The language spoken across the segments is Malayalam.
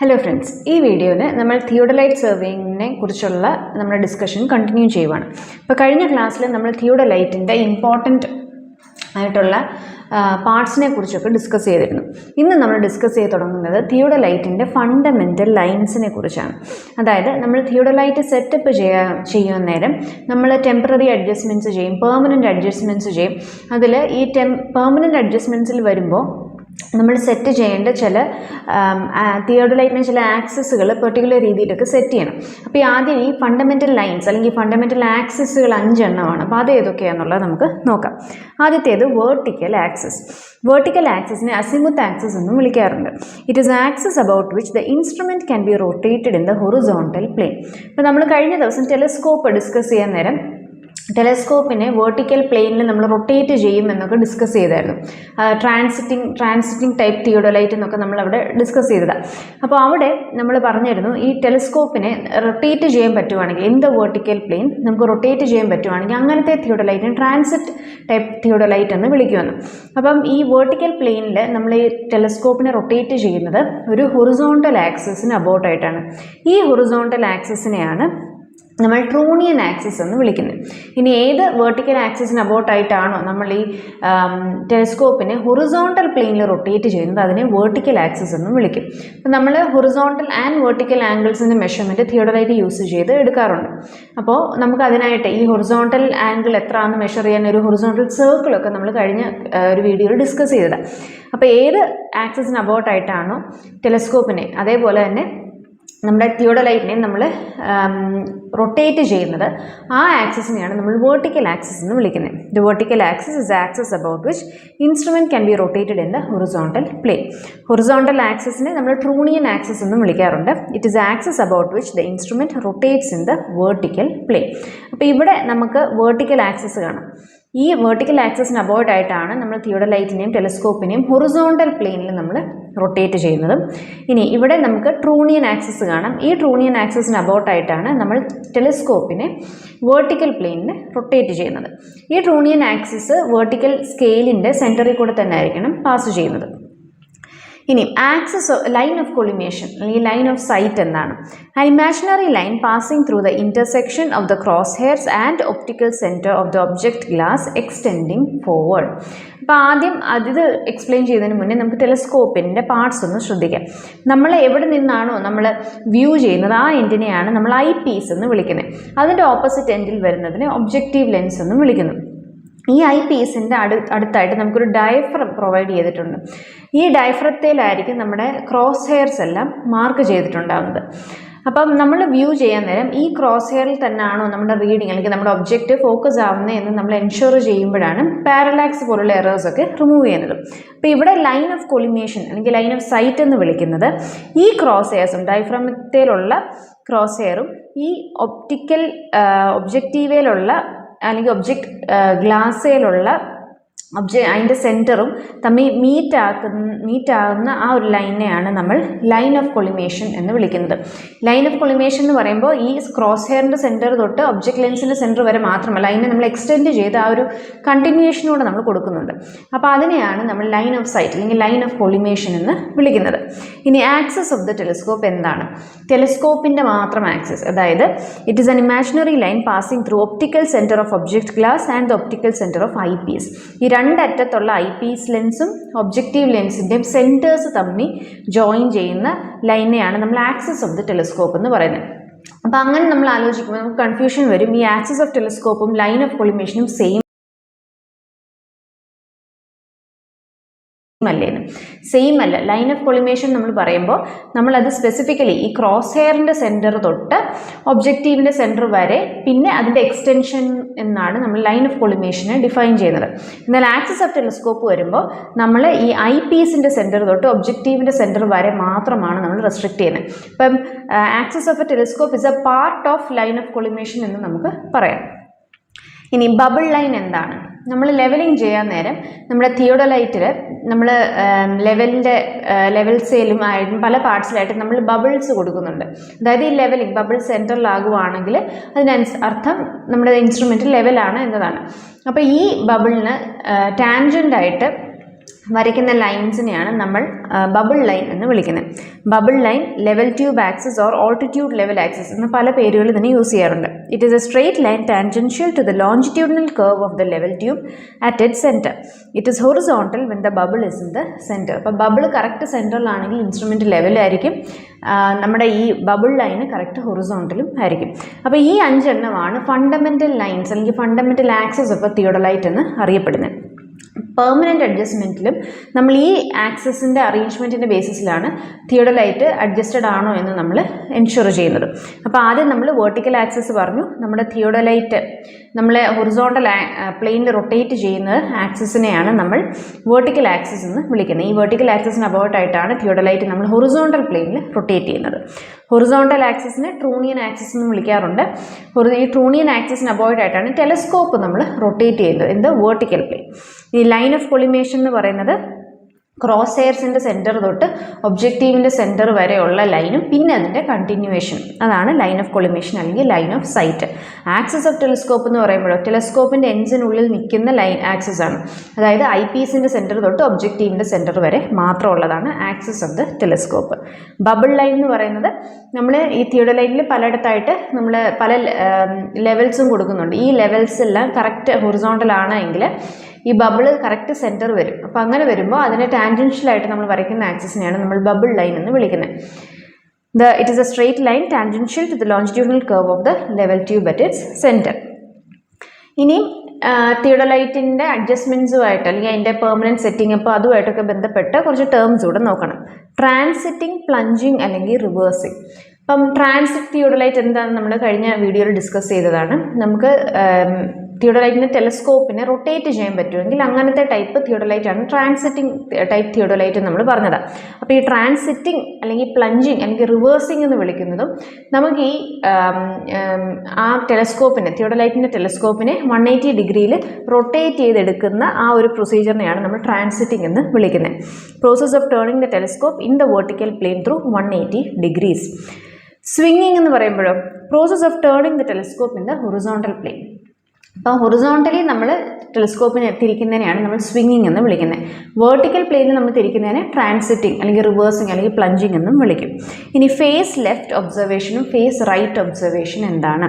ഹലോ ഫ്രണ്ട്സ് ഈ വീഡിയോയിൽ നമ്മൾ തിയോഡലൈറ്റ് സർവേയിങ്ങിനെ കുറിച്ചുള്ള നമ്മുടെ ഡിസ്കഷൻ കണ്ടിന്യൂ ചെയ്യുവാണ്. ഇപ്പോൾ കഴിഞ്ഞ ക്ലാസ്സിൽ നമ്മൾ തിയോഡലൈറ്റിന്റെ ഇമ്പോർട്ടന്റ് ആയിട്ടുള്ള പാർട്സിനെ കുറിച്ചൊക്കെ ഡിസ്കസ് ചെയ്തിരുന്നു. ഇന്ന് നമ്മൾ ഡിസ്കസ് ചെയ്ത് തുടങ്ങുന്നത് തിയോഡലൈറ്റിന്റെ ഫണ്ടമെന്റൽ ലൈൻസിനെ കുറിച്ചാണ്. അതായത് നമ്മൾ തിയോഡലൈറ്റ് സെറ്റപ്പ് ചെയ്യാൻ ചെയ്യുന്ന നേരം നമ്മൾ ടെമ്പററി അഡ്ജസ്റ്റ്മെന്റ്സ് ചെയ്യും പെർമനന്റ് അഡ്ജസ്റ്റ്മെന്റ്സ് ചെയ്യും. അതിൽ ഈ ടെം പെർമനന്റ് അഡ്ജസ്റ്റ്മെന്റ്സിൽ വരുമ്പോൾ നമ്മൾ സെറ്റ് ചെയ്യേണ്ട ചില തിയോഡലൈറ്റിന് ചില ആക്സസുകൾ പെർട്ടിക്കുലർ രീതിയിലൊക്കെ സെറ്റ് ചെയ്യണം. അപ്പോൾ ഈ ആദ്യം ഈ ഫണ്ടമെന്റൽ ലൈൻസ് അല്ലെങ്കിൽ ഫണ്ടമെന്റൽ ആക്സസുകൾ അഞ്ചെണ്ണമാണ്. അപ്പോൾ അത് ഏതൊക്കെയാണെന്നുള്ളത് നമുക്ക് നോക്കാം. ആദ്യത്തേത് വേർട്ടിക്കൽ ആക്സസ് വേർട്ടിക്കൽ ആക്സസിനെ അസിമുത്ത് ആക്സസ് എന്നും വിളിക്കാറുണ്ട്. It is axis about which the instrument can be rotated in the horizontal plane അപ്പോൾ നമ്മൾ കഴിഞ്ഞ ദിവസം ടെലിസ്കോപ്പ് ഡിസ്കസ് ചെയ്യാൻ നേരം ടെലസ്കോപ്പിനെ വേർട്ടിക്കൽ പ്ലെയിനിൽ നമ്മൾ റൊട്ടേറ്റ് ചെയ്യും എന്നൊക്കെ ഡിസ്കസ് ചെയ്തായിരുന്നു. ട്രാൻസിറ്റിംഗ് ട്രാൻസിറ്റിംഗ് ടൈപ്പ് തിയോഡോലൈറ്റ് എന്നൊക്കെ നമ്മൾ അവിടെ ഡിസ്കസ് ചെയ്തതാണ് അപ്പോൾ അവിടെ നമ്മൾ പറഞ്ഞിരുന്നു ഈ ടെലസ്കോപ്പിനെ റൊട്ടേറ്റ് ചെയ്യാൻ പറ്റുവാണെങ്കിൽ ഇൻ ദ വേർട്ടിക്കൽ പ്ലെയിൻ നമുക്ക് റൊട്ടേറ്റ് ചെയ്യാൻ പറ്റുവാണെങ്കിൽ അങ്ങനത്തെ തിയോഡോലൈറ്റിന് ട്രാൻസിറ്റ് ടൈപ്പ് തിയോഡോലൈറ്റ് എന്ന് വിളിക്കുമെന്ന് അപ്പം ഈ വേർട്ടിക്കൽ പ്ലെയിനിൽ നമ്മൾ ഈ ടെലസ്കോപ്പിനെ റൊട്ടേറ്റ് ചെയ്യുന്നത് ഒരു ഹൊറിസോണ്ടൽ ആക്സസിന് അബൌട്ടായിട്ടാണ് ഈ ഹൊറിസോണ്ടൽ ആക്സസിനെയാണ് നമ്മൾ ട്രൂണിയൻ ആക്സിസ് എന്ന് വിളിക്കുന്നത് ഇനി ഏത് വേർട്ടിക്കൽ ആക്സിസിന് അബോട്ടായിട്ടാണോ നമ്മൾ ഈ ടെലിസ്കോപ്പിനെ ഹൊറിസോണ്ടൽ പ്ലെയിനിൽ റൊട്ടേറ്റ് ചെയ്യുന്നത് അതിനെ വേർട്ടിക്കൽ ആക്സിസ് എന്ന് വിളിക്കും. അപ്പോൾ നമ്മൾ ഹൊറിസോണ്ടൽ ആൻഡ് വേർട്ടിക്കൽ ആംഗിൾസിന്റെ മെഷർമെന്റ് തിയോഡലൈറ്റ് യൂസ് ചെയ്ത് എടുക്കാറുണ്ട്. അപ്പോൾ നമുക്ക് അതിനായിട്ട് ഈ ഹൊറിസോണ്ടൽ ആംഗിൾ എത്രയാണെന്ന് മെഷർ ചെയ്യാൻ ഒരു ഹൊറിസോണ്ടൽ സർക്കിളൊക്കെ നമ്മൾ കഴിഞ്ഞ ഒരു വീഡിയോയിൽ ഡിസ്കസ് ചെയ്തതാണ് അപ്പോൾ ഏത് ആക്സിസിന് അബോട്ടായിട്ടാണോ ടെലിസ്കോപ്പിനെ അതേപോലെ തന്നെ നമ്മുടെ തിയോഡലൈറ്റിനെ നമ്മൾ റൊട്ടേറ്റ് ചെയ്യുന്നത് ആ ആക്സിസിനെയാണ് നമ്മൾ വേർട്ടിക്കൽ ആക്സിസ് എന്ന് വിളിക്കുന്നത്. The vertical axis is axis about which instrument can be rotated in the horizontal plane horizontal ആക്സിസിനെ നമ്മൾ ട്രൂണിയൻ ആക്സിസ് എന്നും വിളിക്കാറുണ്ട്. It is axis about which the instrument rotates in the vertical plane അപ്പോൾ ഇവിടെ നമുക്ക് വേർട്ടിക്കൽ ആക്സിസ് കാണാം. ഈ വേർട്ടിക്കൽ ആക്സസിന് അബോർഡ് ആയിട്ടാണ് നമ്മൾ തിയോഡലൈറ്റിനെയും ടെലിസ്കോപ്പിനെയും ഹൊറിസോണ്ടൽ പ്ലെയിനിൽ നമ്മൾ റൊട്ടേറ്റ് ചെയ്യുന്നതും. ഇനി ഇവിടെ നമുക്ക് ട്രൂണിയൻ ആക്സസ് കാണാം. ഈ ട്രൂണിയൻ ആക്സസിന് അബൌട്ടായിട്ടാണ് നമ്മൾ ടെലിസ്കോപ്പിനെ വേർട്ടിക്കൽ പ്ലെയിനിന് റൊട്ടേറ്റ് ചെയ്യുന്നത്. ഈ ട്രൂണിയൻ ആക്സിസ് വേർട്ടിക്കൽ സ്കെയിലിന്റെ സെന്ററിൽ കൂടെ തന്നെ ആയിരിക്കണം പാസ് ചെയ്യുന്നത്. ഇനി ആക്സസ് ലൈൻ ഓഫ് കൊളിമേഷൻ അല്ലെങ്കിൽ ലൈൻ ഓഫ് സൈറ്റ് എന്താണ്? An imaginary line passing through the intersection of the cross hairs and optical centre of the object glass extending forward അപ്പോൾ ആദ്യം അത് എക്സ്പ്ലെയിൻ ചെയ്യുന്നതിന് മുന്നേ നമുക്ക് ടെലസ്കോപ്പിന്റെ പാർട്സ് ഒന്ന് ശ്രദ്ധിക്കാം. നമ്മൾ എവിടെ നിന്നാണോ നമ്മൾ വ്യൂ ചെയ്യുന്നത് ആ എൻഡിനെയാണ് നമ്മൾ ഐ പീസ് എന്ന് വിളിക്കുന്നത്. അതിന്റെ ഓപ്പോസിറ്റ് എൻഡിൽ വരുന്നതിനെ ഒബ്ജക്റ്റീവ് ലെൻസ് എന്നും വിളിക്കുന്നു. ഈ ഐ പീസിന്റെ അടു അടുത്തായിട്ട് നമുക്കൊരു ഡയഫ്രം പ്രൊവൈഡ് ചെയ്തിട്ടുണ്ട്. ഈ ഡയഫ്രത്തിലായിരിക്കും നമ്മുടെ ക്രോസ് ഹെയർസ് എല്ലാം മാർക്ക് ചെയ്തിട്ടുണ്ടാകുന്നത് അപ്പം നമ്മൾ വ്യൂ ചെയ്യാൻ നേരം ഈ ക്രോസ് ഹെയറിൽ തന്നെയാണോ നമ്മുടെ റീഡിങ് അല്ലെങ്കിൽ നമ്മുടെ ഒബ്ജക്റ്റ് ഫോക്കസ് ആവുന്നത് എന്ന് നമ്മൾ എൻഷുർ ചെയ്യുമ്പോഴാണ് പാരലാക്സ് പോലുള്ള എറേഴ്സ് ഒക്കെ റിമൂവ് ചെയ്യുന്നത്. അപ്പോൾ ഇവിടെ ലൈൻ ഓഫ് കൊളിമേഷൻ അല്ലെങ്കിൽ ലൈൻ ഓഫ് സൈറ്റ് എന്ന് വിളിക്കുന്നത് ഈ ക്രോസ് ഹെയർസും ഡയഫ്രമത്തിലുള്ള ക്രോസ് ഹെയറും ഈ ഒപ്റ്റിക്കൽ ഒബ്ജക്റ്റീവയിലുള്ള അല്ലെങ്കിൽ ഒബ്ജക്റ്റ് ഗ്ലാസ്സിലുള്ള ഒബ്ജക്റ്റ് അതിന്റെ സെന്ററും തമ്മിൽ മീറ്റ് ആകുന്ന ആ ഒരു ലൈനെയാണ് നമ്മൾ ലൈൻ ഓഫ് കൊളിമേഷൻ എന്ന് വിളിക്കുന്നത്. ലൈൻ ഓഫ് കൊളിമേഷൻ എന്ന് പറയുമ്പോൾ ഈ ക്രോസ് ഹെയറിന്റെ സെന്റർ തൊട്ട് ഒബ്ജക്റ്റ് ലെൻസിന്റെ സെന്റർ വരെ മാത്രമല്ല അതിനെ നമ്മൾ എക്സ്റ്റെൻഡ് ചെയ്ത് ആ ഒരു കണ്ടിന്യൂഷനോട് നമ്മൾ കൊടുക്കുന്നുണ്ട്. അപ്പോൾ അതിനെയാണ് നമ്മൾ ലൈൻ ഓഫ് സൈറ്റ് അല്ലെങ്കിൽ ലൈൻ ഓഫ് കൊളിമേഷൻ എന്ന് വിളിക്കുന്നത്. ഇനി ആക്സസ് ഓഫ് ദ ടെലിസ്കോപ്പ് എന്താണ്? ടെലിസ്കോപ്പിന്റെ മാത്രം ആക്സസ് അതായത് it is an imaginary line passing through optical centre of object glass and the optical centre of eyepiece ഈ രണ്ടറ്റത്തുള്ള ഐ പീസ് ലെൻസും ഒബ്ജക്റ്റീവ് ലെൻസിന്റെയും സെന്റേഴ്സ് തമ്മിൽ ജോയിൻ ചെയ്യുന്ന ലൈനെയാണ് നമ്മൾ ആക്സസ് ഓഫ് ദി ടെലിസ്കോപ്പ് എന്ന് പറയുന്നത്. അപ്പോൾ അങ്ങനെ നമ്മൾ ആലോചിക്കുമ്പോൾ നമുക്ക് കൺഫ്യൂഷൻ വരും. ഈ ആക്സസ് ഓഫ് ടെലിസ്കോപ്പും ലൈൻ ഓഫ് കൊളിമേഷനും സെയിം അല്ലേന്ന് സെയിം അല്ല. ലൈൻ ഓഫ് കൊളിമേഷൻ നമ്മൾ പറയുമ്പോൾ നമ്മളത് സ്പെസിഫിക്കലി ഈ ക്രോസ് ഹെയറിന്റെ സെന്റർ തൊട്ട് ഒബ്ജക്റ്റീവിന്റെ സെന്റർ വരെ പിന്നെ അതിന്റെ എക്സ്റ്റൻഷൻ എന്നാണ് നമ്മൾ ലൈൻ ഓഫ് കൊളിമേഷനെ ഡിഫൈൻ ചെയ്യുന്നത്. എന്നാൽ ആക്സിസ് ഓഫ് ടെലിസ്കോപ്പ് വരുമ്പോൾ നമ്മൾ ഈ ഐ പീസിന്റെ സെന്റർ തൊട്ട് ഒബ്ജക്റ്റീവിന്റെ സെന്റർ വരെ മാത്രമാണ് നമ്മൾ റെസ്ട്രിക്ട് ചെയ്യുന്നത്. ഇപ്പം axis of a telescope is a part of line of collimation എന്ന് നമുക്ക് പറയാം. ഇനി ബബിൾ ലൈൻ എന്താണ്? നമ്മൾ ലെവലിംഗ് ചെയ്യാൻ നേരം നമ്മുടെ തിയോഡലൈറ്റിൽ നമ്മൾ ലെവലിന്റെ ലെവൽ ആയിട്ടും പല പാർട്സിലായിട്ട് നമ്മൾ ബബിൾസ് കൊടുക്കുന്നുണ്ട്. അതായത് ഈ ലെവലിംഗ് ബബിൾ സെന്ററിലാകുവാണെങ്കിൽ അതിനനുസ അർത്ഥം നമ്മുടെ ഇൻസ്ട്രുമെന്റ് ലെവലാണ് എന്നതാണ്. അപ്പോൾ ഈ ബബിളിന് ടാൻജന്റായിട്ട് വരയ്ക്കുന്ന ലൈൻസിനെയാണ് നമ്മൾ ബബിൾ ലൈൻ എന്ന് വിളിക്കുന്നത്. Bubble line level tube axis or altitude level axis എന്ന പല പേരുകൾ ഇതിനെ യൂസ് ചെയ്യാറുണ്ട്. It is a straight line tangential to the longitudinal curve of the level tube at it centre it is horizontal when the bubble is in the centre അപ്പോൾ ബബിൾ കറക്റ്റ് സെന്ററിലാണെങ്കിൽ ഇൻസ്ട്രുമെന്റ് ലെവലായിരിക്കും നമ്മുടെ ഈ ബബിൾ ലൈന് കറക്റ്റ് ഹൊറിസോണ്ടലും ആയിരിക്കും. അപ്പോൾ ഈ അഞ്ചെണ്ണമാണ് ഫണ്ടമെന്റൽ ലൈൻസ് അല്ലെങ്കിൽ ഫണ്ടമെന്റൽ ആക്സസ് ഓഫ് തിയോഡലൈറ്റ് എന്ന് അറിയപ്പെടുന്നത്. പെർമനന്റ് അഡ്ജസ്റ്റ്മെന്റിലും നമ്മൾ ഈ ആക്സസിന്റെ അറേഞ്ച്മെന്റിന്റെ ബേസിസിലാണ് തിയോഡലൈറ്റ് അഡ്ജസ്റ്റഡ് ആണോ എന്ന് നമ്മൾ എൻഷുർ ചെയ്യുന്നത്. അപ്പോൾ ആദ്യം നമ്മൾ വേർട്ടിക്കൽ ആക്സസ് പറഞ്ഞു. നമ്മുടെ തിയോഡലൈറ്റ് നമ്മളെ ഹൊറിസോണ്ടൽ പ്ലെയിനിൽ റൊട്ടേറ്റ് ചെയ്യുന്ന ആക്സസിനെയാണ് നമ്മൾ വേർട്ടിക്കൽ ആക്സസ് എന്ന് വിളിക്കുന്നത്. ഈ വേർട്ടിക്കൽ ആക്സസിന് അബൌട്ടായിട്ടാണ് തിയോഡലൈറ്റ് നമ്മൾ ഹൊറിസോണ്ടൽ പ്ലെയിനിൽ റൊട്ടേറ്റ് ചെയ്യുന്നത്. ഹൊറിസോണ്ടൽ ആക്സിസിനെ ട്രൂണിയൻ ആക്സിസ് എന്ന് വിളിക്കാറുണ്ട്. ഈ ട്രൂണിയൻ ആക്സിസിന് അവോയ്ഡ് ആയിട്ടാണ് ടെലസ്കോപ്പ് നമ്മൾ റൊട്ടേറ്റ് ചെയ്യുന്നത്. എന്ത്? വേർട്ടിക്കൽ പ്ലെയിൻ ഈ ലൈൻ ഓഫ് കൊളിമേഷൻ എന്ന് പറയുന്നത് ക്രോസ് എയർസിന്റെ സെന്റർ തൊട്ട് ഒബ്ജക്റ്റീവിന്റെ സെന്റർ വരെയുള്ള ലൈനും പിന്നെ അതിന്റെ കണ്ടിന്യൂവേഷൻ അതാണ് ലൈൻ ഓഫ് കൊളിമേഷൻ അല്ലെങ്കിൽ line of sight axis of telescope എന്ന് പറയുമ്പോൾ ടെലിസ്കോപ്പിന്റെ എൻജിനുള്ളിൽ നിൽക്കുന്ന ലൈൻ ആക്സസ് ആണ്. അതായത് ഐ പി എസിന്റെ സെന്റർ തൊട്ട് ഒബ്ജക്റ്റീവിന്റെ സെന്റർ വരെ മാത്രമുള്ളതാണ് axis of the telescope bubble line എന്ന് പറയുന്നത് നമ്മൾ ഈ തിയോഡലൈറ്റിൽ പലയിടത്തായിട്ട് നമ്മൾ പല ലെവൽസും കൊടുക്കുന്നുണ്ട്. ഈ ലെവൽസ് എല്ലാം കറക്റ്റ് ഹൊറിസോണ്ടൽ ആണ് എങ്കിൽ ഈ ബബിൾ കറക്റ്റ് സെന്റർ വരും. അപ്പോൾ അങ്ങനെ വരുമ്പോൾ അതിനെ ടാൻജൻഷ്യലായിട്ട് നമ്മൾ വരയ്ക്കുന്ന ആക്സിസിനെയാണ് നമ്മൾ ബബിൾ ലൈൻ എന്ന് വിളിക്കുന്നത് the it is a straight line tangential to the longitudinal curve of the level tube at its centre ഇനി തിയോഡലൈറ്റിന്റെ അഡ്ജസ്റ്റ്മെന്റ്സുമായിട്ട് അല്ലെങ്കിൽ അതിന്റെ പെർമനന്റ് സെറ്റിംഗ് അപ്പോൾ അതുമായിട്ടൊക്കെ ബന്ധപ്പെട്ട് കുറച്ച് ടേംസ് കൂടെ നോക്കണം. ട്രാൻസിറ്റിംഗ് പ്ലഞ്ചിങ് അല്ലെങ്കിൽ റിവേഴ്സിങ് അപ്പം ട്രാൻസിറ്റ് തിയോഡലൈറ്റ് എന്താണെന്ന് നമ്മൾ കഴിഞ്ഞ വീഡിയോയിൽ ഡിസ്കസ് ചെയ്തതാണ്. നമുക്ക് തിയോഡലൈറ്റിന്റെ ടെലസ്കോപ്പിനെ റൊട്ടേറ്റ് ചെയ്യാൻ പറ്റുമെങ്കിൽ അങ്ങനത്തെ ടൈപ്പ് തിയോഡലൈറ്റ് ആണ്. ട്രാൻസിറ്റിംഗ് ടൈപ്പ് തിയോഡലൈറ്റ് നമ്മൾ പറഞ്ഞത്. അപ്പോൾ ഈ ട്രാൻസിറ്റിംഗ് അല്ലെങ്കിൽ പ്ലഞ്ചിങ് അല്ലെങ്കിൽ റിവേഴ്സിംഗ് എന്ന് വിളിക്കുന്നതും നമുക്ക് ഈ ആ ടെലസ്കോപ്പിനെ തിയോഡലൈറ്റിന്റെ ടെലസ്കോപ്പിനെ വൺ എയ്റ്റി ഡിഗ്രിയിൽ റൊട്ടേറ്റ് ചെയ്തെടുക്കുന്ന ആ ഒരു പ്രൊസീജിയറിനെയാണ് നമ്മൾ ട്രാൻസിറ്റിംഗ് എന്ന് വിളിക്കുന്നത്. Process of turning the telescope in the vertical plane through one eighty degrees സ്വിങ്ങിങ് എന്ന് പറയുമ്പോഴോ process of turning the telescope in the horizontal plane അപ്പോൾ ഹൊറിസോണ്ടലി നമ്മൾ ടെലിസ്കോപ്പിനെ തിരിക്കുന്നതിനെയാണ് നമ്മൾ സ്വിങ്ങിങ് എന്ന് വിളിക്കുന്നത്. വേർട്ടിക്കൽ പ്ലെയിനിൽ നമ്മൾ തിരിക്കുന്നതിനെ ട്രാൻസിറ്റിംഗ് അല്ലെങ്കിൽ റിവേഴ്സിങ് അല്ലെങ്കിൽ പ്ലഞ്ചിങ് എന്നും വിളിക്കും. ഇനി ഫേസ് ലെഫ്റ്റ് ഒബ്സർവേഷനും ഫേസ് റൈറ്റ് ഒബ്സർവേഷൻ എന്താണ്?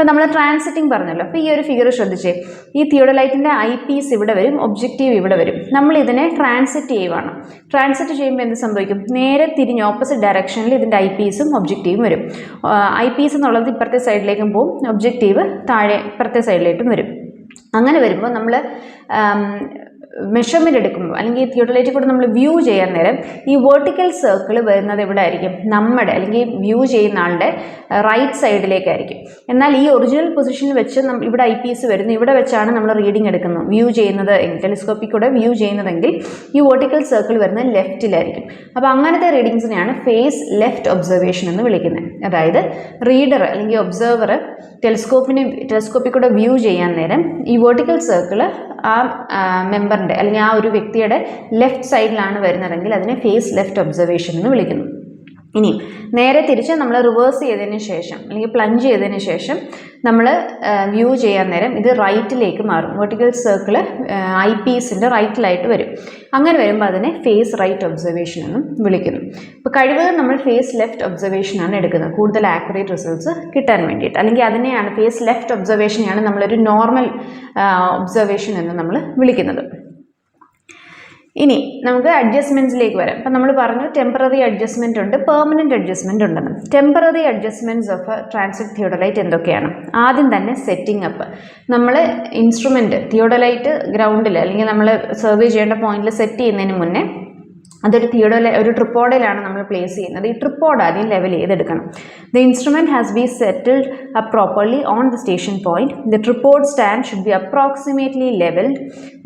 ഇപ്പോൾ നമ്മൾ ട്രാൻസിറ്റിംഗ് പറഞ്ഞല്ലോ. അപ്പോൾ ഈ ഒരു ഫിഗർ ശ്രദ്ധിച്ചേ. ഈ തിയോഡലൈറ്റിന്റെ ഐ പീസ് ഇവിടെ വരും ഒബ്ജക്റ്റീവ് ഇവിടെ വരും. നമ്മൾ ഇതിനെ ട്രാൻസിറ്റ് ചെയ്യുവാണ്. ട്രാൻസിറ്റ് ചെയ്യുമ്പോൾ എന്ത് സംഭവിക്കും? നേരെ തിരിഞ്ഞ് ഓപ്പോസിറ്റ് ഡയറക്ഷനിൽ ഇതിന്റെ ഐ പീസും ഒബ്ജക്റ്റീവും വരും. ഐ പീസ് എന്നുള്ളത് ഇപ്പുറത്തെ സൈഡിലേക്കും പോവും. ഒബ്ജക്റ്റീവ് താഴെ ഇപ്പുറത്തെ സൈഡിലേക്കും വരും. അങ്ങനെ വരുമ്പോൾ നമ്മൾ മെഷർമെന്റ് എടുക്കുമ്പോൾ അല്ലെങ്കിൽ തിയോട്ടലൈറ്റിൽ കൂടെ നമ്മൾ വ്യൂ ചെയ്യാൻ നേരം ഈ വേർട്ടിക്കൽ സർക്കിൾ വരുന്നത് എവിടെ ആയിരിക്കും നമ്മുടെ അല്ലെങ്കിൽ വ്യൂ ചെയ്യുന്ന ആളുടെ റൈറ്റ് സൈഡിലേക്കായിരിക്കും എന്നാൽ ഈ ഒറിജിനൽ പൊസിഷനിൽ വെച്ച് നമ്മൾ ഇവിടെ ഐ പി എസ് വരുന്നു. ഇവിടെ വെച്ചാണ് നമ്മൾ റീഡിംഗ് എടുക്കുന്നത്. വ്യൂ ചെയ്യുന്നത് ടെലിസ്കോപ്പിൽ കൂടെ വ്യൂ ചെയ്യുന്നതെങ്കിൽ ഈ വേർട്ടിക്കൽ സർക്കിൾ വരുന്നത് ലെഫ്റ്റിലായിരിക്കും അപ്പോൾ അങ്ങനത്തെ റീഡിങ്സിനെയാണ് ഫേസ് ലെഫ്റ്റ് ഒബ്സർവേഷൻ എന്ന് വിളിക്കുന്നത്. അതായത് റീഡർ അല്ലെങ്കിൽ ഒബ്സർവർ ടെലിസ്കോപ്പിനെ ടെലിസ്കോപ്പിൽ കൂടെ വ്യൂ ചെയ്യാൻ നേരം ഈ വേർട്ടിക്കൽ സർക്കിൾ ആ മെമ്പറിന്റെ അല്ലെങ്കിൽ ആ ഒരു വ്യക്തിയുടെ ലെഫ്റ്റ് സൈഡിലാണ് വരുന്നതെങ്കിൽ അതിനെ ഫേസ് ലെഫ്റ്റ് ഒബ്സർവേഷൻ എന്ന് വിളിക്കുന്നു. ഇനിയും നേരെ തിരിച്ച് നമ്മൾ റിവേഴ്സ് ചെയ്തതിന് ശേഷം അല്ലെങ്കിൽ പ്ലഞ്ച് ചെയ്തതിന് ശേഷം നമ്മൾ വ്യൂ ചെയ്യാൻ നേരം ഇത് റൈറ്റിലേക്ക് മാറും. വെർട്ടിക്കൽ സർക്കിൾ ഐ പീസിന്റെ റൈറ്റിലായിട്ട് വരും. അങ്ങനെ വരുമ്പോൾ അതിനെ ഫേസ് റൈറ്റ് ഒബ്സർവേഷൻ എന്നും വിളിക്കുന്നു. ഇപ്പോൾ കഴിവതും നമ്മൾ ഫേസ് ലെഫ്റ്റ് ഒബ്സർവേഷനാണ് എടുക്കുന്നത്. കൂടുതൽ ആക്യുറേറ്റ് റിസൾട്ട്സ് കിട്ടാൻ വേണ്ടിയിട്ട്. അല്ലെങ്കിൽ അതിനെയാണ് ഫേസ് ലെഫ്റ്റ് ഒബ്സർവേഷനെയാണ് നമ്മളൊരു നോർമൽ ഒബ്സർവേഷൻ എന്ന് നമ്മൾ വിളിക്കുന്നത്. ഇനി നമുക്ക് അഡ്ജസ്റ്റ്മെന്റ്സിലേക്ക് വരാം. അപ്പം നമ്മൾ പറഞ്ഞു ടെമ്പററി അഡ്ജസ്റ്റ്മെന്റ് ഉണ്ട് പെർമനന്റ് അഡ്ജസ്റ്റ്മെന്റ് ഉണ്ടെന്ന് temporary adjustments of transit theodolite എന്തൊക്കെയാണ്? ആദ്യം തന്നെ സെറ്റിംഗ് അപ്പ് നമ്മൾ ഇൻസ്ട്രുമെന്റ് തിയോഡലൈറ്റ് ഗ്രൗണ്ടിൽ അല്ലെങ്കിൽ നമ്മൾ സർവേ ചെയ്യേണ്ട പോയിന്റിൽ സെറ്റ് ചെയ്യുന്നതിന് മുന്നേ അതൊരു തിയോഡല ഒരു ട്രിപ്പോഡയിലാണ് നമ്മൾ പ്ലേസ് ചെയ്യുന്നത്. ഈ ട്രിപ്പോഡ് ആദ്യം ലെവൽ ചെയ്തെടുക്കണം. The instrument has be settled properly on the station point the tripod stand should be approximately levelled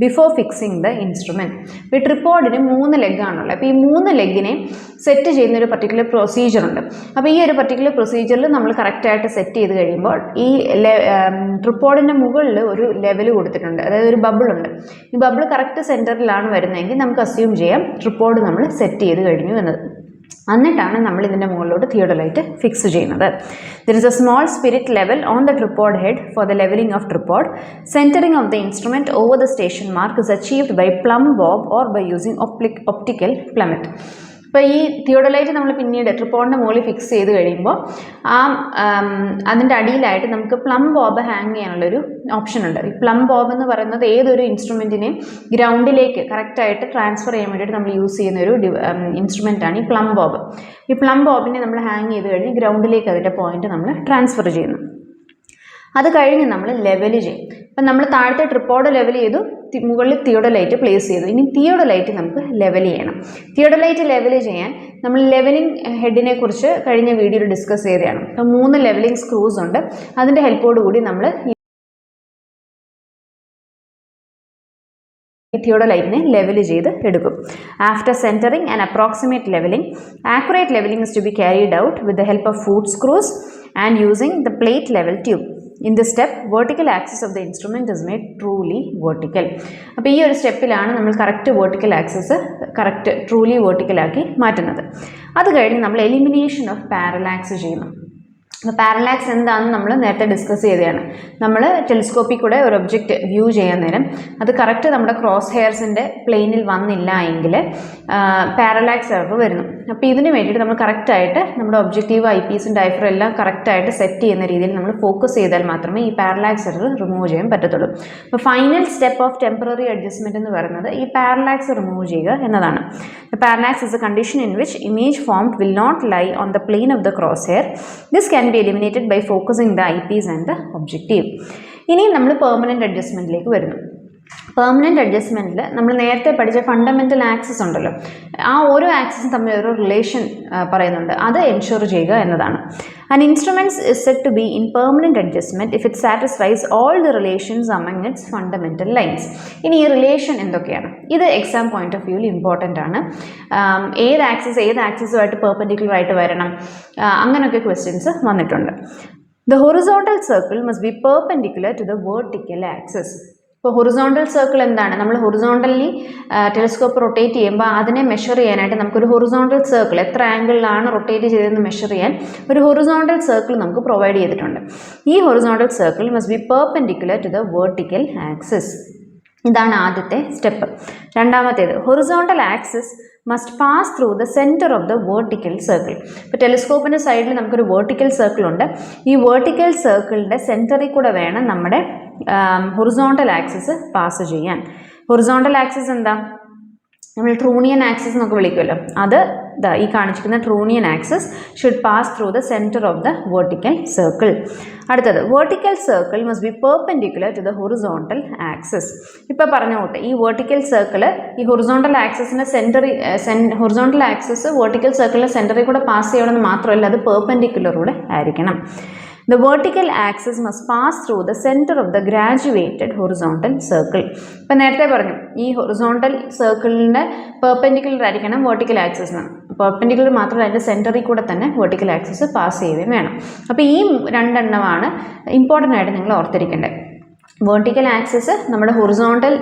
before fixing the instrument ഇപ്പോൾ ഈ ട്രിപ്പോഡിന് മൂന്ന് ലെഗാണുള്ളത് അപ്പോൾ ഈ മൂന്ന് ലെഗിനെ സെറ്റ് ചെയ്യുന്ന ഒരു പർട്ടിക്കുലർ പ്രൊസീജിയർ ഉണ്ട്. അപ്പോൾ ഈ ഒരു പർട്ടിക്കുലർ പ്രൊസീജിയറിൽ നമ്മൾ കറക്റ്റായിട്ട് സെറ്റ് ചെയ്ത് കഴിയുമ്പോൾ ഈ ട്രിപ്പോഡിന്റെ മുകളിൽ ഒരു ലെവൽ കൊടുത്തിട്ടുണ്ട്. അതായത് ഒരു ബബിൾ ഉണ്ട്. ഈ ബബിൾ കറക്റ്റ് സെന്ററിലാണ് വരുന്നതെങ്കിൽ നമുക്ക് അസ്യൂം ചെയ്യാം ട്രിപ്പോഡ് നമ്മൾ സെറ്റ് ചെയ്ത് കഴിഞ്ഞു എന്നത്. എന്നിട്ടാണ് നമ്മൾ ഇതിന്റെ മുകളിലോട്ട് തിയോഡലൈറ്റ് ഫിക്സ് ചെയ്യുന്നത്. There is a small spirit level on the tripod head for the levelling of tripod centring of the instrument over the station mark is achieved by plumb bob or by using optic optical plummet ഇപ്പോൾ ഈ തിയോഡലൈറ്റ് നമ്മൾ പിന്നീട് ട്രിപ്പോണിന്റെ മുകളിൽ ഫിക്സ് ചെയ്ത് കഴിയുമ്പോൾ ആ അതിന്റെ അടിയിലായിട്ട് നമുക്ക് പ്ലം ബോബ് ഹാങ് ചെയ്യാനുള്ളൊരു ഓപ്ഷൻ ഉണ്ട്. ഈ പ്ലം ബോബ് എന്ന് പറയുന്നത് ഏതൊരു ഇൻസ്ട്രുമെന്റിനെയും ഗ്രൗണ്ടിലേക്ക് കറക്റ്റായിട്ട് ട്രാൻസ്ഫർ ചെയ്യാൻ വേണ്ടിയിട്ട് നമ്മൾ യൂസ് ചെയ്യുന്ന ഒരു ഇൻസ്ട്രുമെന്റാണ് ഈ പ്ലം ബോബ് ഈ പ്ലം ബോബിനെ നമ്മൾ ഹാങ് ചെയ്ത് കഴിഞ്ഞ് ഗ്രൗണ്ടിലേക്ക് അതിന്റെ പോയിന്റ് നമ്മൾ ട്രാൻസ്ഫർ ചെയ്യുന്നു. അത് കഴിഞ്ഞ് നമ്മൾ ലെവൽ ചെയ്യും. ഇപ്പം നമ്മൾ താഴത്തെ ട്രിപ്പോഡ് ലെവൽ ചെയ്തു. മുകളിൽ തിയോഡലൈറ്റ് പ്ലേസ് ചെയ്തു. ഇനി തിയോഡലൈറ്റ് നമുക്ക് ലെവൽ ചെയ്യണം. തിയോഡലൈറ്റ് ലെവൽ ചെയ്യാൻ നമ്മൾ ലെവലിംഗ് ഹെഡിനെ കുറിച്ച് കഴിഞ്ഞ വീഡിയോയിൽ ഡിസ്കസ് ചെയ്തതാണ്. അപ്പം മൂന്ന് ലെവലിംഗ് സ്ക്രൂസ് ഉണ്ട്. അതിന്റെ ഹെൽപ്പോട് കൂടി നമ്മൾ ഈ തിയോഡലൈറ്റിനെ ലെവൽ ചെയ്ത് എടുക്കും. After centring and approximate levelling accurate levelling is to be carried out with the help of foot screws and using the plate level tube in the step vertical axis of the instrument is made truly vertical അപ്പോൾ ഈ ഒരു സ്റ്റെപ്പിലാണ് നമ്മൾ correct vertical axis correct truly വെർട്ടിക്കലാക്കി മാറ്റുന്നത്. അത് കഴിഞ്ഞ് നമ്മൾ എലിമിനേഷൻ ഓഫ് പാരലാക്സ് ചെയ്യുന്നു. അപ്പോൾ പാരലാക്സ് എന്താണെന്ന് നമ്മൾ നേരത്തെ ഡിസ്കസ് ചെയ്തതാണ്. നമ്മൾ ടെലിസ്കോപ്പിൽ കൂടെ ഒരു ഒബ്ജക്റ്റ് വ്യൂ ചെയ്യാൻ നേരം അത് കറക്റ്റ് നമ്മുടെ ക്രോസ് ഹെയർസിന്റെ പ്ലെയിനിൽ വന്നില്ല എങ്കിൽ പാരലാക്സ് എറർ വരുന്നു. അപ്പോൾ ഇതിന് വേണ്ടിയിട്ട് നമ്മൾ കറക്റ്റായിട്ട് നമ്മുടെ ഒബ്ജക്റ്റീവ് ഐ പീസും ഡൈഫറും എല്ലാം കറക്റ്റായിട്ട് സെറ്റ് ചെയ്യുന്ന രീതിയിൽ നമ്മൾ ഫോക്കസ് ചെയ്താൽ മാത്രമേ ഈ പാരലാക്സ് എറർ റിമൂവ് ചെയ്യാൻ പറ്റത്തുള്ളൂ. അപ്പോൾ final step of temporary adjustment എന്ന് പറയുന്നത് ഈ പാരലാക്സ് റിമൂവ് ചെയ്യുക എന്നതാണ്. Parallax is a condition in which image formed will not lie on the plane of the cross hair this can be eliminated by focusing the eyepiece and the objective ഇനി നമ്മൾ പെർമനന്റ് അഡ്ജസ്റ്റ്മെന്റിലേക്ക് വരുന്നു. പെർമനന്റ് അഡ്ജസ്റ്റ്മെന്റിൽ നമ്മൾ നേരത്തെ പഠിച്ച ഫണ്ടമെന്റൽ ആക്സസ് ഉണ്ടല്ലോ. ആ ഓരോ ആക്സസും തമ്മിൽ ഒരു റിലേഷൻ പറയുന്നുണ്ട്. അത് എൻഷുർ ചെയ്യുക എന്നതാണ്. And instruments is set to be in permanent adjustment if it satisfies all the relations among its fundamental lines ഇനി ഈ റിലേഷൻ എന്തൊക്കെയാണ്? ഇത് എക്സാം പോയിന്റ് ഓഫ് വ്യൂവിൽ ഇമ്പോർട്ടന്റ് ആണ്. ഏത് ആക്സസ് ഏത് ആക്സസുമായിട്ട് പെർപെൻഡിക്കുലർ ആയിട്ട് വരണം. അങ്ങനെയൊക്കെ ക്വസ്റ്റ്യൻസ് വന്നിട്ടുണ്ട്. The horizontal circle must be perpendicular to the vertical axis ഇപ്പോൾ ഹൊറിസോണ്ടൽ സർക്കിൾ എന്താണ്? നമ്മൾ ഹൊറിസോണ്ടലി ടെലിസ്കോപ്പ് റൊട്ടേറ്റ് ചെയ്യുമ്പോൾ അതിനെ മെഷർ ചെയ്യാനായിട്ട് നമുക്കൊരു ഹൊറിസോണ്ടൽ സർക്കിൾ എത്ര ആംഗിളിലാണ് റൊട്ടേറ്റ് ചെയ്തതെന്ന് മെഷർ ചെയ്യാൻ ഒരു ഹൊറിസോണ്ടൽ സർക്കിൾ നമുക്ക് പ്രൊവൈഡ് ചെയ്തിട്ടുണ്ട്. ഈ horizontal circle must be perpendicular to the vertical axis ഇതാണ് ആദ്യത്തെ സ്റ്റെപ്പ് രണ്ടാമത്തേത് horizontal axis must pass through the centre of the vertical circle ഇപ്പോൾ ടെലിസ്കോപ്പിന്റെ സൈഡിൽ നമുക്കൊരു വേർട്ടിക്കൽ സർക്കിൾ ഉണ്ട്. ഈ വേർട്ടിക്കൽ സർക്കിളിന്റെ സെന്ററിൽ കൂടെ വേണം നമ്മുടെ ഹൊറിസോണ്ടൽ ആക്സിസ് പാസ് ചെയ്യാൻ. ഹൊറിസോണ്ടൽ ആക്സിസ് എന്താ? നമ്മൾ ട്രൂണിയൻ ആക്സിസ് എന്നൊക്കെ വിളിക്കുമല്ലോ. അത് ദാ ഈ കാണിച്ചിരിക്കുന്ന trunnion axis should pass through the centre of the vertical circle അടുത്തത് vertical circle must be perpendicular to the horizontal axis ഇപ്പോൾ പറഞ്ഞ കൂട്ടെ ഈ വേർട്ടിക്കൽ സർക്കിൾ ഈ ഹൊറിസോണ്ടൽ ആക്സിസിന്റെ സെന്ററി സെൻ ഹൊറിസോണ്ടൽ ആക്സിസ് വേർട്ടിക്കൽ സർക്കിളിന്റെ സെന്ററിൽ കൂടെ പാസ് ചെയ്യണമെന്ന് മാത്രമല്ല അത് പെർപെൻഡിക്കുലറൂടെ ആയിരിക്കണം. The vertical axis must pass through the center of the graduated horizontal circle. ഇപ്പം നേരത്തെ പറഞ്ഞു ഈ ഹൊറിസോണ്ടൽ സർക്കിളിന്റെ പെർപെൻഡിക്കുലർ ആയിരിക്കണം വെർട്ടിക്കൽ ആക്സിസ് പെർപെൻഡിക്കുലർ മാത്രമല്ല അതിന്റെ സെന്ററിൽ കൂടെ തന്നെ വെർട്ടിക്കൽ ആക്സിസ് പാസ് ചെയ്യുകയും വേണം. അപ്പോൾ ഈ രണ്ടെണ്ണമാണ് ഇമ്പോർട്ടന്റ് ആയിട്ട് നിങ്ങൾ ഓർത്തിരിക്കേണ്ടത്. വേർട്ടിക്കൽ ആക്സിസ് നമ്മുടെ ഹൊറിസോണ്ടൽ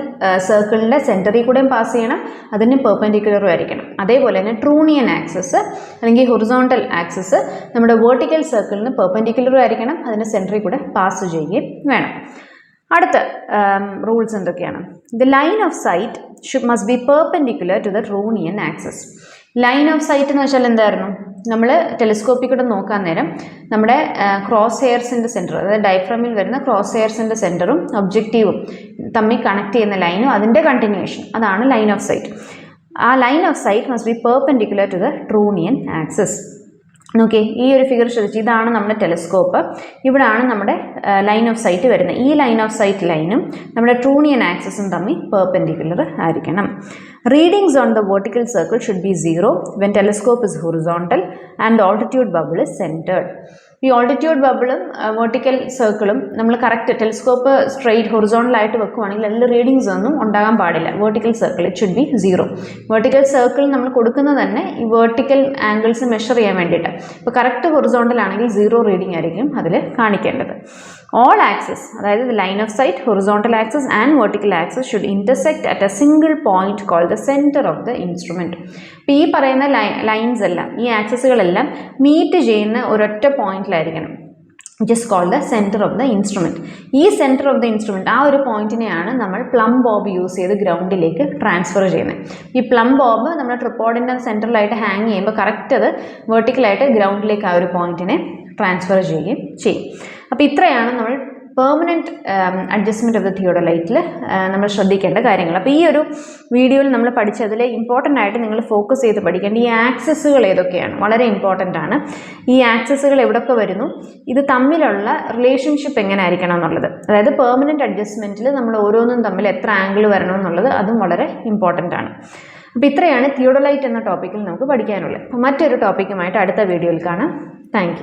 സർക്കിളിന്റെ സെന്ററിൽ കൂടെയും പാസ് ചെയ്യണം. അതിന് പെർപെൻഡിക്കുലറും ആയിരിക്കണം. അതേപോലെ തന്നെ ട്രൂണിയൻ ആക്സിസ് അല്ലെങ്കിൽ ഹൊറിസോണ്ടൽ ആക്സിസ് നമ്മുടെ വേർട്ടിക്കൽ സർക്കിളിന് പെർപെൻഡിക്കുലറും ആയിരിക്കണം. അതിന്റെ സെന്ററിൽ കൂടെ പാസ് ചെയ്യുകയും വേണം. അടുത്ത റൂൾസ് എന്തൊക്കെയാണ്? The line of sight should must be perpendicular to the trunnion axis line of sight എന്ന് വെച്ചാൽ എന്തായിരുന്നു? നമ്മൾ ടെലിസ്കോപ്പിൽ കൂടെ നോക്കാൻ നേരം നമ്മുടെ ക്രോസ് ഹെയർസിന്റെ സെന്റർ അതായത് ഡയഫ്രമിൽ വരുന്ന ക്രോസ് ഹെയർസിന്റെ സെന്ററും ഒബ്ജക്റ്റീവും തമ്മിൽ കണക്ട് ചെയ്യുന്ന ലൈനും അതിന്റെ കണ്ടിന്യൂഷൻ അതാണ് ലൈൻ ഓഫ് സൈറ്റ് ആ line of sight must be perpendicular to the trunnion axis നോക്കി ഈ ഒരു ഫിഗർ ശ്രദ്ധിച്ച് ഇതാണ് നമ്മുടെ ടെലിസ്കോപ്പ് ഇവിടാണ് നമ്മുടെ ലൈൻ ഓഫ് സൈറ്റ് വരുന്നത്. ഈ ലൈൻ ഓഫ് സൈറ്റ് ലൈനും നമ്മുടെ ട്രൂണിയൻ ആക്സസും തമ്മിൽ പെർപെൻഡിക്കുലർ ആയിരിക്കണം. Readings on the vertical circle should be zero when telescope is horizontal and altitude bubble is centred ഈ ഓൾട്ടിറ്റ്യൂഡ് ബബിളും വെർട്ടിക്കൽ സർക്കിളും നമ്മൾ കറക്റ്റ് ടെലിസ്കോപ്പ് സ്ട്രെയിറ്റ് ഹൊറിസോണലായിട്ട് വെക്കുവാണെങ്കിൽ അതിൽ റീഡിങ്സ് ഒന്നും ഉണ്ടാകാൻ പാടില്ല. Vertical circle it should be zero vertical circle നമ്മൾ കൊടുക്കുന്നത് തന്നെ ഈ വെർട്ടിക്കൽ ആംഗിൾസ് മെഷർ ചെയ്യാൻ വേണ്ടിയിട്ട്. ഇപ്പോൾ കറക്റ്റ് ഹൊറിസോണ്ടൽ ആണെങ്കിൽ സീറോ റീഡിംഗ് ആയിരിക്കും അതിൽ കാണിക്കേണ്ടത്. ഓൾ ആക്സസ് അതായത് line of sight horizontal axis and vertical axis should intersect at a single point call the centre of the instrument അപ്പോൾ ഈ പറയുന്ന ലൈൻസ് എല്ലാം ഈ ആക്സസുകളെല്ലാം മീറ്റ് ചെയ്യുന്ന ഒരൊറ്റ പോയിന്റിലായിരിക്കണം which is called the centre of the instrument ഈ സെന്റർ ഓഫ് ദ ഇൻസ്ട്രുമെന്റ് ആ ഒരു പോയിന്റിനെയാണ് നമ്മൾ പ്ലം ബോബ് യൂസ് ചെയ്ത് ഗ്രൗണ്ടിലേക്ക് ട്രാൻസ്ഫർ ചെയ്യുന്നത്. ഈ പ്ലം ബോബ് നമ്മുടെ ട്രിപ്പോഡിന്റെ സെന്ററിലായിട്ട് ഹാങ് ചെയ്യുമ്പോൾ കറക്റ്റ് അത് വെർട്ടിക്കലായിട്ട് ഗ്രൗണ്ടിലേക്ക് ആ ഒരു പോയിന്റിനെ ട്രാൻസ്ഫർ ചെയ്യുകയും ചെയ്യും. അപ്പോൾ ഇത്രയാണ് നമ്മൾ പെർമനന്റ് അഡ്ജസ്റ്റ്മെന്റ് ഓഫ് ദ തിയോഡലൈറ്റിൽ നമ്മൾ ശ്രദ്ധിക്കേണ്ട കാര്യങ്ങൾ. അപ്പോൾ ഈ ഒരു വീഡിയോയിൽ നമ്മൾ പഠിച്ചതിൽ ഇമ്പോർട്ടന്റ് ആയിട്ട് നിങ്ങൾ ഫോക്കസ് ചെയ്ത് പഠിക്കേണ്ട ഈ ആക്സസ്സുകൾ ഏതൊക്കെയാണ്? വളരെ ഇമ്പോർട്ടന്റ് ആണ്. ഈ ആക്സസ്സുകൾ എവിടെയൊക്കെ വരുന്നു? ഇത് തമ്മിലുള്ള റിലേഷൻഷിപ്പ് എങ്ങനെ ആയിരിക്കണം എന്നുള്ളത്. അതായത് പെർമനന്റ് അഡ്ജസ്റ്റ്മെന്റിൽ നമ്മൾ ഓരോന്നും തമ്മിൽ എത്ര ആംഗിൾ വരണം എന്നുള്ളത് അതും വളരെ ഇമ്പോർട്ടന്റ് ആണ്. അപ്പോൾ ഇത്രയാണ് തിയോഡലൈറ്റ് എന്ന ടോപ്പിക്കിൽ നമുക്ക് പഠിക്കാനുള്ളത്. അപ്പോൾ മറ്റൊരു ടോപ്പിക്കുമായിട്ട് അടുത്ത വീഡിയോയിൽ കാണാം. താങ്ക്